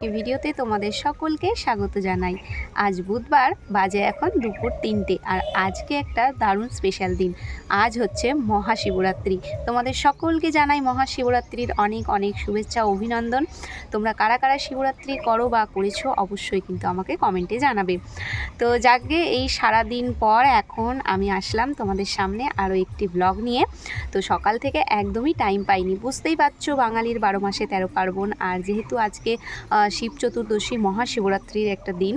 এই ভিডিওতে তোমাদের সকলকে স্বাগত জানাই। আজ বুধবার বাজে এখন দুপুর তিনটে আর আজকে একটা দারুণ স্পেশাল দিন। আজ হচ্ছে মহাশিবরাত্রি। তোমাদের সকলকে জানাই মহাশিবরাত্রির অনেক অনেক শুভেচ্ছা অভিনন্দন। তোমরা কারা কারা শিবরাত্রি করো বা করেছ অবশ্যই কিন্তু আমাকে কমেন্টে জানাবে। তো যাকে এই সারা দিন পর এখন আমি আসলাম তোমাদের সামনে আরও একটি ব্লগ নিয়ে। তো সকাল থেকে একদমই টাইম পাইনি। বুঝতেই পারছ বাঙালির বারো মাসে তেরো পার্বণ। আর যেহেতু আজকে শিব চতুর্দশী মহাশিবরাত্রির একটা দিন।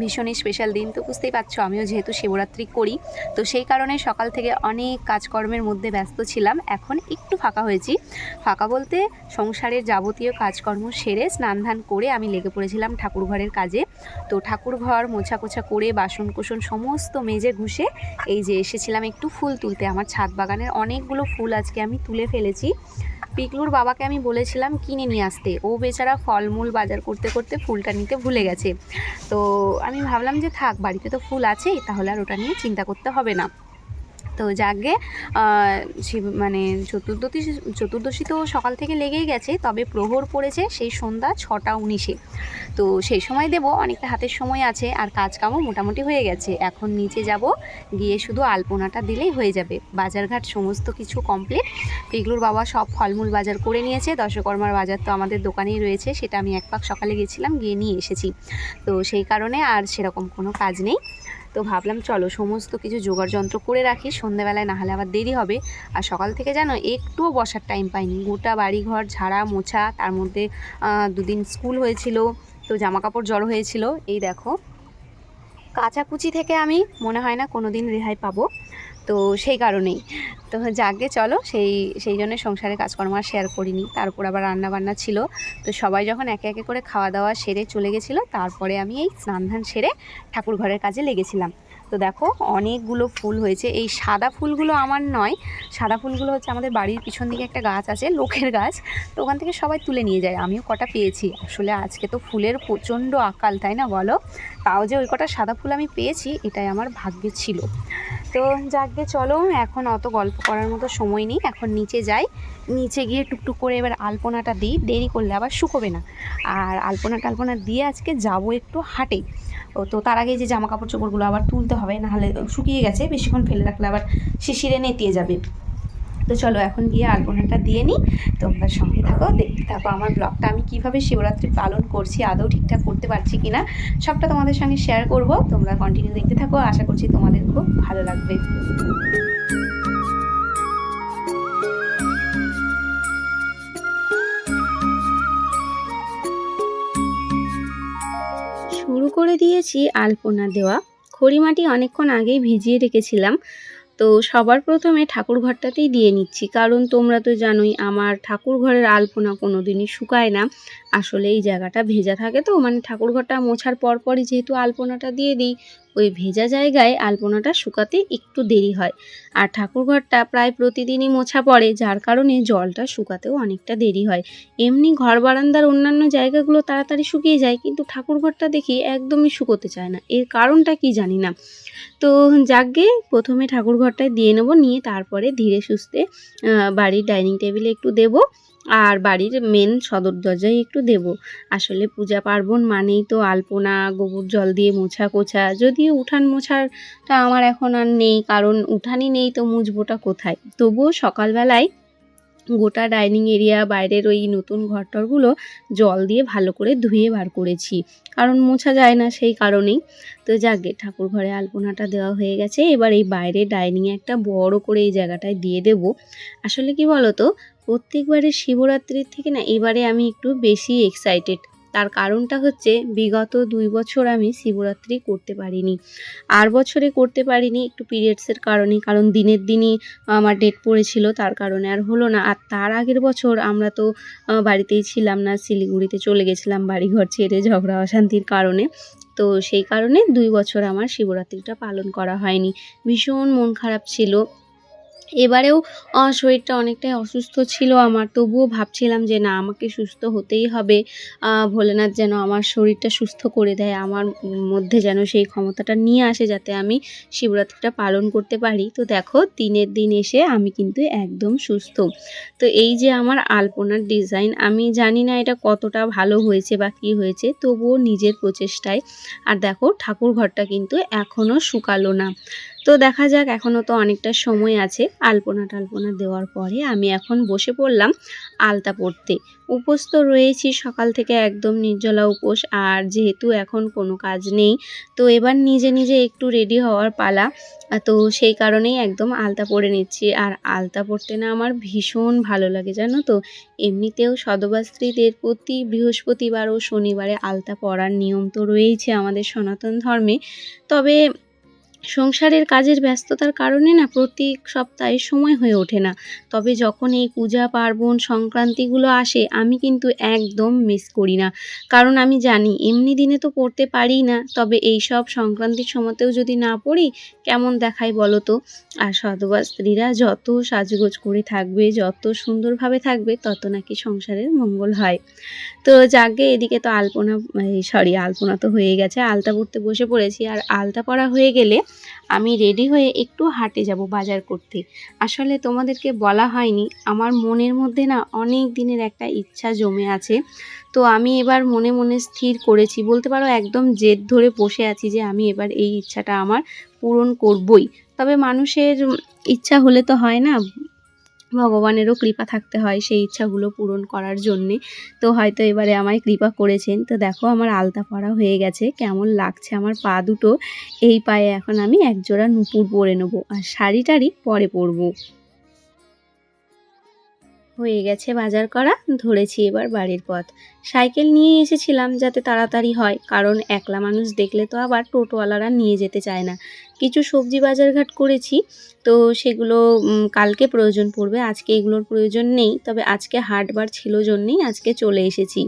ভীষণই স্পেশাল দিন। তো বুঝতেই পারছ, আমিও যেহেতু শিবরাত্রি করি, তো সেই কারণে সকাল থেকে অনেক কাজকর্মের মধ্যে ব্যস্ত ছিলাম। এখন একটু ফাঁকা হয়েছি। ফাঁকা বলতে সংসারের যাবতীয় কাজকর্ম সেরে স্নান ধান করে আমি লেগে পড়েছিলাম ঠাকুর ঘরের কাজে। তো ঠাকুর ঘর মোছা কোছা করে বাসন কুসন সমস্ত মেজে ঘুষে এই যে এসেছিলাম একটু ফুল তুলতে। আমার ছাদ বাগানের অনেকগুলো ফুল আজকে আমি তুলে ফেলেছি। পিকলুর বাবাকে আমি বলেছিলাম, কিনে নিয়ে আসতে। ও বেচারা ফলমূল বাজার করতে করতে ফুলটা নিতে ভুলে গেছে। তো আমি ভাবলাম যে, থাক, বাড়িতে তো ফুল আছেই, তাহলে আর ওটা নিয়ে চিন্তা করতে হবে না। তো শিব মানে চতুর্দশী চতুর্দশী তো সকাল থেকে লেগেই গেছে, তবে প্রহর পড়েছে সেই সন্ধ্যা ছটা উনিশে। তো সেই সময় দেব, অনেকটা হাতের সময় আছে, আর কাজ কামও মোটামুটি হয়ে গেছে। এখন নিচে যাব, গিয়ে শুধু আলপনাটা দিলেই হয়ে যাবে। বাজারঘাট সমস্ত কিছু কমপ্লিট পিগলুর বাবা সব ফলমূল বাজার করে নিয়েছে। দশকর্মার বাজার তো আমাদের দোকানেই রয়েছে, সেটা আমি এক পাক সকালে গেছিলাম, গিয়ে নিয়ে এসেছি। তো সেই কারণে আর সেরকম কোনো কাজ নেই। তো ভাবলাম, চলো সমস্ত কিছু জোগাড় যন্ত্র করে রাখি। সন্ধেবেলায় না হলে আবার দেরি হবে। আর সকাল থেকে জানো, একটুও বসার টাইম পাইনি। গোটা বাড়িঘর ঝাড়া মোছা, তার মধ্যে দুদিন স্কুল হয়েছিল, তো জামা কাপড় জড়ো হয়েছিল। এই দেখো, কাচাকুচি থেকে আমি, মনে হয় না কোনো দিন রেহাই পাবো। তো সেই কারণেই। তো যাকে চলো সেই সেই জন্য সংসারে কাজকর্ম আর শেয়ার করিনি। তারপর আবার রান্না বান্না ছিল। তো সবাই যখন একে একে করে খাওয়া দাওয়া সেরে চলে গেছিল, তারপরে আমি এই স্নান ধান সেরে ঠাকুর ঘরের কাজে লেগেছিলাম। তো দেখো অনেকগুলো ফুল হয়েছে। এই সাদা ফুলগুলো আমার নয়। সাদা ফুলগুলো হচ্ছে আমাদের বাড়ির পিছন দিকে একটা গাছ আছে, লোকের গাছ। তো ওখান থেকে সবাই তুলে নিয়ে যায়। আমিও কটা পেয়েছি। আসলে আজকে তো ফুলের প্রচণ্ড আকাল, তাই না বলো? তাও যে ওই কটা সাদা ফুল আমি পেয়েছি, এটাই আমার ভাগ্যে ছিল। তো যাকে চলো, এখন অত গল্প করার মতো সময় নেই, এখন নিচে যাই। নিচে গিয়ে টুকটুক করে এবার আলপনাটা দিই, দেরি করলে আবার শুকোবে না। আর আলপনা টালপনা দিয়ে আজকে যাব একটু হাটে। ও তো তার আগে যে জামা কাপড় চোপড়গুলো আবার তুলতে হবে, নাহলে শুকিয়ে গেছে, বেশিক্ষণ ফেলে রাখলে আবার শিশিরে নেতিয়ে যাবে। তো চলো এখন গিয়ে আলপনাটা দিয়ে নিই। তোমরা সঙ্গে থাকো, দেখতে থাকো আমার ব্লগটা আমি কীভাবে শিবরাত্রি পালন করছি, আদৌ ঠিকঠাক করতে পারছি কিনা, সবটা তোমাদের সঙ্গে শেয়ার করব। তোমরা কন্টিনিউ দেখতে থাকো, আশা করছি তোমাদের খুব ভালো লাগবে। শুরু করে দিয়েছি আলপনা দেওয়া। খড়িমাটি অনেকক্ষণ আগেই ভিজিয়ে রেখেছিলাম। তো সবার প্রথমে ঠাকুর ঘরটাতেই দিয়ে নিচ্ছি। কারণ তোমরা তো জানোই, আমার ঠাকুর ঘরের আলপনা কোনো দিনই শুকায় না। আসলে এই জায়গাটা ভেজা থাকে তো মানে ঠাকুর ঘরটা মোছার পরপরই যেহেতু আলপনাটা দিয়ে দিই ওই ভেজা জায়গায় আলপনাটা শুকাতে একটু দেরি হয়। আর ঠাকুর ঘরটা প্রায় প্রতিদিনই মোছা পড়ে, যার কারণে জলটা শুকাতেও অনেকটা দেরি হয়। এমনি ঘর বারান্দার অন্যান্য জায়গাগুলো তাড়াতাড়ি শুকিয়ে যায়, কিন্তু ঠাকুর ঘরটা দেখি একদমই শুকোতে চায় না। এর কারণটা কি জানি না। তো যাকগে, প্রথমে ঠাকুর ঘরটায় দিয়ে নেব, নিয়ে তারপরে ধীরে সুস্থে বাড়ির ডাইনিং টেবিলে একটু দেব। আর বাড়ির মেন সদর দরজায় একটু দেব। আসলে পূজা পার্বণ মানেই তো আলপনা, গোবর জল দিয়ে মোছা কোছা। যদিও উঠান মোছারটা আমার এখন আর নেই, কারণ উঠানই নেই তো মুছবোটা কোথায়? তবুও সকালবেলায় গোটা ডাইনিং এরিয়া, বাইরের ওই নতুন ঘরটরগুলো জল দিয়ে ভালো করে ধুয়ে বার করেছি। কারণ মোছা যায় না সেই কারণেই। তো যাকে ঠাকুর ঘরে আলপনাটা দেওয়া হয়ে গেছে। এবার এই বাইরে ডাইনিংয়ে একটা বড় করে এই জায়গাটায় দিয়ে দেব। আসলে কি বলো তো প্রত্যেকবারের শিবরাত্রির থেকে না এবারে আমি একটু বেশি এক্সাইটেড তার কারণটা হচ্ছে বিগত দুই বছর আমি শিবরাত্রি করতে পারিনি। আর বছরে করতে পারিনি একটু পিরিয়ডসের কারণে, কারণ দিনের দিনই আমার ডেট পড়েছিল, তার কারণে আর হলো না। আর তার আগের বছর আমরা তো বাড়িতেই ছিলাম না, শিলিগুড়িতে চলে গেছিলাম বাড়িঘর ছেড়ে ঝগড়া অশান্তির কারণে। তো সেই কারণে দুই বছর আমার শিবরাত্রিটা পালন করা হয়নি। ভীষণ মন খারাপ ছিল। এবারেও শরীরটা অনেকটাই অসুস্থ ছিল আমার। তবুও ভাবছিলাম যে, না, আমাকে সুস্থ হতেই হবে। ভোলেনাথ যেন আমার শরীরটা সুস্থ করে দেয়, আমার মধ্যে যেন সেই ক্ষমতাটা নিয়ে আসে যাতে আমি শিবরাত্রিটা পালন করতে পারি। তো দেখো, দিনের দিন এসে আমি কিন্তু একদম সুস্থ। তো এই যে আমার আলপনার ডিজাইন, আমি জানি না এটা কতটা ভালো হয়েছে বা কী হয়েছে, তবুও নিজের প্রচেষ্টায়। আর দেখো ঠাকুর ঘরটা কিন্তু এখনও শুকালো না। তো দেখা যাক এখনও তো অনেকটা সময় আছে। আলপনা টালপনা দেওয়ার পরে আমি এখন বসে পড়লাম আলতা পড়তে। উপোস তো রয়েছি, সকাল থেকে একদম নির্জলা উপোস, আর যেহেতু এখন কোনো কাজ নেই, তো এবার নিজে নিজে একটু রেডি হওয়ার পালা। তো সেই কারণেই একদম আলতা পরে নিচ্ছি। আর আলতা পরতে না আমার ভীষণ ভালো লাগে, জানো তো? এমনিতেও সধবা স্ত্রীদের প্রতি বৃহস্পতিবার ও শনিবারে আলতা পরার নিয়ম তো রয়েইছে আমাদের সনাতন ধর্মে। তবে সংসারের কাজের ব্যস্ততার কারণে না প্রতি সপ্তাহে সময় হয়ে ওঠে না। তবে যখন এই পূজা, পার্বণ সংক্রান্তিগুলো আসে, আমি কিন্তু একদম মিস করি না। কারণ আমি জানি, এমনি দিনে তো পড়তে পারি না। তবে এই সব সংক্রান্তির সময়তেও যদি না পড়ি, কেমন দেখায় বলো তো? আর সধবা স্ত্রীরা যত সাজগোজ করে থাকবে, যত সুন্দরভাবে থাকবে, তত নাকি সংসারের মঙ্গল হয়। তো যাকে এদিকে তো আলপনা সরি আলপনা তো হয়ে গেছে, আলতা পড়তে বসে পড়েছি। আর আলতা পড়া হয়ে গেলে আমি রেডি হয়ে একটু হাটে যাব বাজার করতে। আসলে তোমাদেরকে বলা হয়নি, আমার মনের মধ্যে না অনেক দিনের একটা ইচ্ছা জমে আছে। তো আমি এবার মনে মনে স্থির করেছি, বলতে পারো একদম জেদ ধরে বসে আছি যে আমি এবার এই ইচ্ছাটা আমার পূরণ করবই। তবে মানুষের ইচ্ছা হলে তো হয় না ভগবানেরও কৃপা থাকতে হয় সেই ইচ্ছাগুলো পূরণ করার জন্যে। তো হয়তো এবারে আমায় কৃপা করেছেন। তো দেখো আমার আলতা পরা হয়ে গেছে। কেমন লাগছে আমার পা দুটো। এই পায়ে এখন আমি একজোড়া নুপুর পরে নেব আর শাড়ি টাড়ি পরে পরবো। হয়ে গেছে বাজার করা। ধরেছি এবার বাড়ির পথ। সাইকেল নিয়ে এসেছিলাম যাতে তাড়াতাড়ি হয়, কারণ একলা মানুষ দেখলে তো আবার টোটোওয়ালারা নিয়ে যেতে চায় না। কিছু সবজি বাজারঘাট করেছি, তো সেগুলো কালকে প্রয়োজন পড়বে। আজকে এগুলোর প্রয়োজন নেই, তবে আজকে হাটবার ছিল জন্যেই আজকে চলে এসেছি।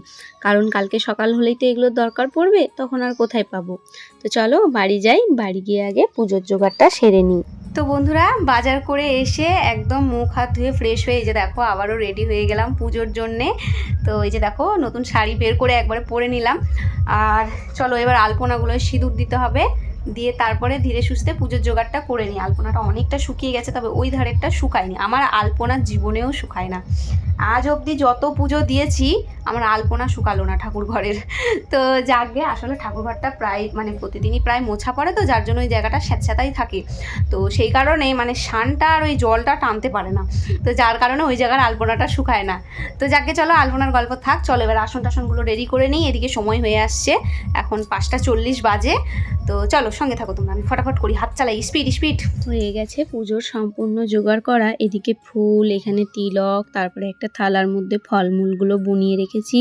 কারণ কালকে সকাল হলেই তো এগুলোর দরকার পড়বে, তখন আর কোথায় পাবো? তো চলো, বাড়ি যাই, বাড়ি গিয়ে আগে পুজোর জোগাড়টা সেরে নিই। তো বন্ধুরা, বাজার করে এসে একদম মুখ হাত ধুয়ে ফ্রেশ হয়ে এই যে দেখো, আবারও রেডি হয়ে গেলাম পুজোর জন্যে। তো এই যে দেখো, নতুন শাড়ি বের করে একবারে পরে নিলাম। আর চলো এবার আলপনাগুলো সিঁদুর দিতে হবে। দিয়ে তারপরে ধীরে সুস্থে পুজোর জোগাড়টা করে নিই। আলপনাটা অনেকটা শুকিয়ে গেছে, তবে ওই ধারেরটা শুকায়নি। আমার আলপনা জীবনেও শুকায় না। আজ অবধি যত পুজো দিয়েছি, আমার আলপনা শুকালো না ঠাকুর ঘরের। তো যাকগে আসলে ঠাকুর ঘরটা প্রায় মানে প্রতিদিনই প্রায় মোছা পড়ে তো, যার জন্য ওই জায়গাটা স্যাঁতস্যাঁতাই থাকে। তো সেই কারণে মানে শানটা আর ওই জলটা টানতে পারে না। তো যার কারণে ওই জায়গার আলপনাটা শুকায় না। তো যাকে চলো আলপনার গল্প থাক। চলো এবার আসন টাসনগুলো রেডি করে নিই। এদিকে সময় হয়ে আসছে। এখন পাঁচটা চল্লিশ বাজে। তো চলো সঙ্গে থাকো তোমরা, আমি ফটাফট করি, হাত চালাই স্পিড স্পিড হয়ে গেছে পুজোর সম্পূর্ণ জোগাড় করা। এদিকে ফুল, এখানে তিলক, তারপরে একটা থালার মধ্যে ফলমূলগুলো বুনিয়ে রেখেছি।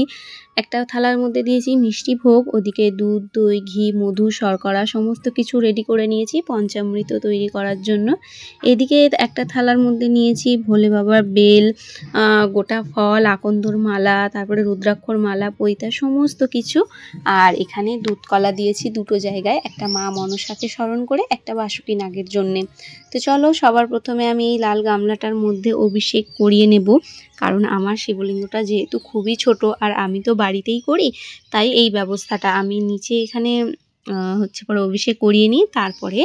একটা থালার মধ্যে দিয়েছি মিষ্টি ভোগ, ওদিকে দুধ, দই, ঘি, মধু, শর্করা, সমস্ত কিছু রেডি করে নিয়েছি পঞ্চামৃত তৈরি করার জন্য। এদিকে একটা থালার মধ্যে নিয়েছি ভোলে বাবার বেল গোটা ফল, আকন্দর মালা, তারপরে রুদ্রাক্ষর মালা, পৈতা, সমস্ত কিছু। আর এখানে দুধ কলা দিয়েছি দুটো জায়গায়, একটা মা মনসাকে স্মরণ করে একটা বাসুকি নাগের জন্যে তো চলো, সবার প্রথমে আমি এই লাল গামলাটার মধ্যে অভিষেক করিয়ে নেব কারণ আমার শিবলিঙ্গটা যেহেতু খুবই ছোট আর আমি তো বাড়িতেই করি, তাই এই ব্যবস্থাটা আমি নিচে এখানে হচ্ছে পরে অভিষেক করিয়ে নিই তারপরে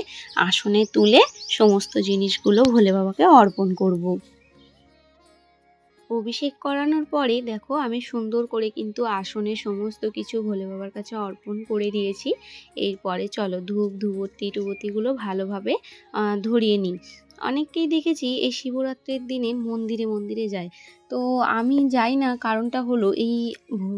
আসনে তুলে সমস্ত জিনিসগুলো ভোলে বাবাকে অর্পণ করব। অভিষেক করানোর পরে দেখো আমি সুন্দর করে কিন্তু আসনে সমস্ত কিছু ভোলে বাবার কাছে অর্পণ করে দিয়েছি। এরপরে চলো ধূপ, ধুবতি টুবতিগুলো ভালোভাবে ধরিয়ে নিই। অনেককেই দেখেছি এই শিবরাত্রির দিনে মন্দিরে মন্দিরে যায়। তো আমি যাই না কারণটা হলো এই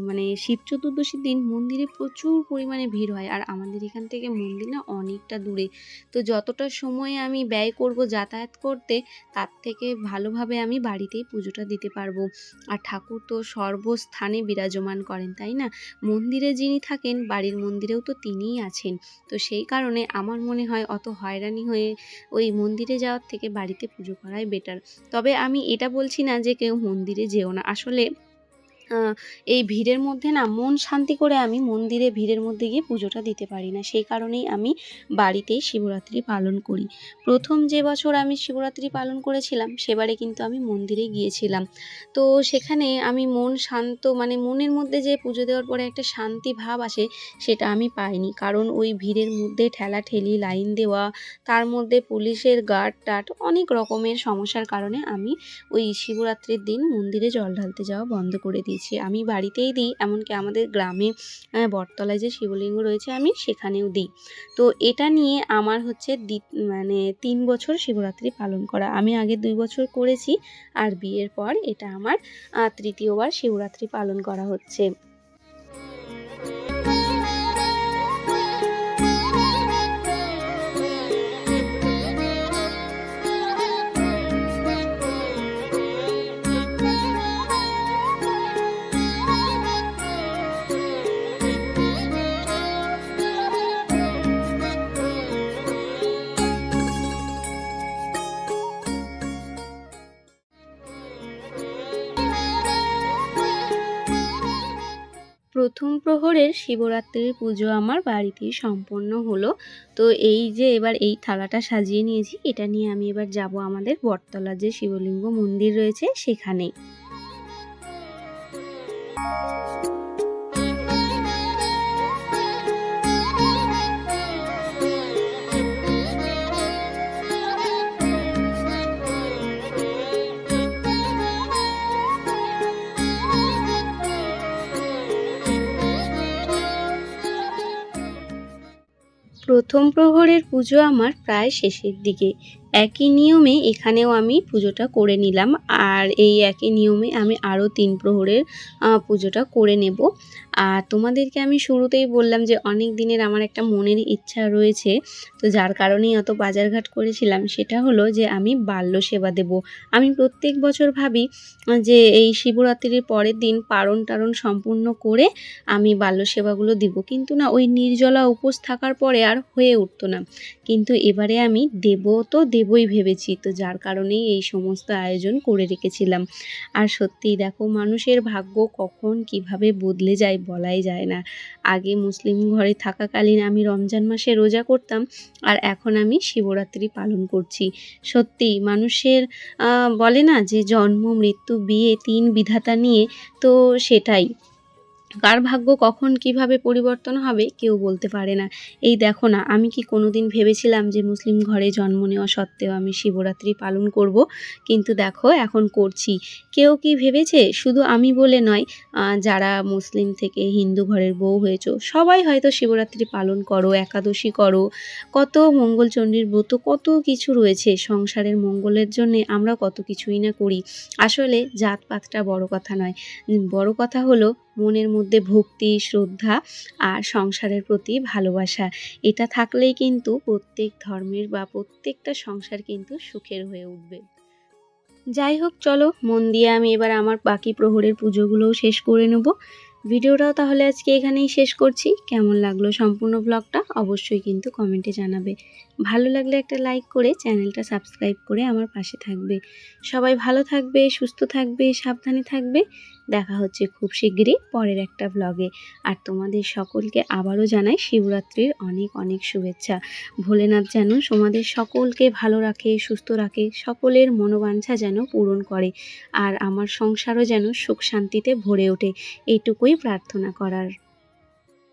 মানে শিব চতুর্দশীর দিন মন্দিরে প্রচুর পরিমাণে ভিড় হয় আর আমাদের এখান থেকে মন্দির না অনেকটা দূরে। তো যতটা সময় আমি ব্যয় করব যাতায়াত করতে, তার থেকে ভালোভাবে আমি বাড়িতেই পুজোটা দিতে পারব। আর ঠাকুর তো সর্বস্থানে বিরাজমান করেন, তাই না? মন্দিরে যিনি থাকেন, বাড়ির মন্দিরেও তো তিনিই আছেন। তো সেই কারণে আমার মনে হয় অত হয়রানি হয়ে ওই মন্দিরে যাওয়ার থেকে বাড়িতে পুজো করাই বেটার তবে আমি এটা বলছি না যে কেউ মন্দিরে যেও না। আসলে এই ভিড়ের মধ্যে না মন শান্তি করে আমি মন্দিরে ভিড়ের মধ্যে গিয়ে পুজোটা দিতে পারি না। সেই কারণেই আমি বাড়িতেই শিবরাত্রি পালন করি। প্রথম যে বছর আমি শিবরাত্রি পালন করেছিলাম, সেবারে কিন্তু আমি মন্দিরে গিয়েছিলাম। তো সেখানে আমি মন শান্ত মানে মনের মধ্যে যে পুজো দেওয়ার পরে একটা শান্তি ভাব আসে, সেটা আমি পাইনি। কারণ ওই ভিড়ের মধ্যে ঠেলা ঠেলি লাইন দেওয়া, তার মধ্যে পুলিশের গার্ড টাট, অনেক রকমের সমস্যার কারণে আমি ওই শিবরাত্রির দিন মন্দিরে জল ঢালতে যাওয়া বন্ধ করে দিয়েছি। আমি বাড়িতেই দিই, এমনকি আমাদের গ্রামে বটতলায় যে শিবলিঙ্গ রয়েছে, আমি সেখানেও দিই। তো এটা নিয়ে আমার হচ্ছে মানে তিন বছর শিবরাত্রি পালন করা। আমি আগে দুই বছর করেছি, আর বিয়ের পর এটা আমার তৃতীয়বার শিবরাত্রি পালন করা হচ্ছে। প্রথম প্রহরের শিবরাত্রির পুজো আমার বাড়িতে সম্পন্ন হলো। তো এই যে এবার এই থালাটা সাজিয়ে নিয়েছি, এটা নিয়ে আমি এবার যাব আমাদের বটতলা যে শিবলিঙ্গ মন্দির রয়েছে সেখানে প্রথম প্রহরের পুজো আমার প্রায় শেষের দিকে। একই নিয়মে এখানেও আমি পুজোটা করে নিলাম আর এই একই নিয়মে আমি আরও তিন প্রহরের পুজোটা করে নেব। আর তোমাদেরকে আমি শুরুতেই বললাম যে অনেক দিনের আমার একটা মনের ইচ্ছা রয়েছে, তো যার কারণেই অত বাজারঘাট করেছিলাম সেটা হলো যে আমি বাল্য সেবা দেব। আমি প্রত্যেক বছর ভাবি যে এই শিবরাত্রির পরের দিন পারণ টারণ সম্পূর্ণ করে আমি বাল্য সেবাগুলো দিব। কিন্তু না, ওই নির্জলা উপোস থাকার পরে আর হয়ে উঠতো না। কিন্তু এবারে আমি দেব তো দেবই ভেবেছি। তো যার কারণেই এই সমস্ত আয়োজন করে রেখেছিলাম। আর সত্যিই দেখো, মানুষের ভাগ্য কখন কীভাবে বদলে যায় বলাই যায় না। আগে মুসলিম ঘরে থাকাকালীন আমি রমজান মাসে রোজা করতাম, আর এখন আমি শিবরাত্রি পালন করছি। সত্যি মানুষের বলে না যে জন্ম, মৃত্যু, বিয়ে, তিন বিধাতা নিয়ে তো সেটাই। কার ভাগ্য কখন কীভাবে পরিবর্তন হবে কেউ বলতে পারে না। এই দেখো না, আমি কি কোনোদিন ভেবেছিলাম যে মুসলিম ঘরে জন্ম নেওয়া সত্ত্বেও আমি শিবরাত্রি পালন করব? কিন্তু দেখো, এখন করছি। কেউ কি ভেবেছে? শুধু আমি বলে নয় যারা মুসলিম থেকে হিন্দু ঘরের বউ হয়েছ, সবাই হয়তো শিবরাত্রি পালন করো, একাদশী করো, কত মঙ্গলচণ্ডীর ব্রত, কত কিছু রয়েছে, সংসারের মঙ্গলের জন্যে আমরা কত কিছুই না করি। আসলে জাতপাতটা বড় কথা নয়। বড় কথা হলো মনের মধ্যে ভক্তি, শ্রদ্ধা আর সংসারের প্রতি ভালোবাসা। এটা থাকলেই কিন্তু প্রত্যেক ধর্মের বা প্রত্যেকটা সংসার কিন্তু সুখের হয়ে উঠবে। যাই হোক, চলো, মন দিয়ে আমি এবার আমার বাকি প্রহরের পুজোগুলোও শেষ করে নেব। ভিডিওটাও তাহলে আজকে এখানেই শেষ করছি। কেমন লাগল সম্পূর্ণ ব্লগটা অবশ্যই কিন্তু কমেন্টে জানাবে। ভালো লাগলে একটা লাইক করে চ্যানেলটা সাবস্ক্রাইব করে আমার পাশে থাকবে। সবাই ভালো থাকবে, সুস্থ থাকবে, সাবধানে থাকবে। দেখা হচ্ছে খুব শিগগিরই পরের একটা ব্লগে আর তোমাদের সকলকে আবারও জানাই শিবরাত্রির অনেক অনেক শুভেচ্ছা। ভোলেনাথ যেন তোমাদের সকলকে ভালো রাখে, সুস্থ রাখে, সকলের মনোবাঞ্ছা যেন পূরণ করে আর আমার সংসারও যেন সুখ শান্তিতে ভরে ওঠে। এইটুকুই প্রার্থনা করার।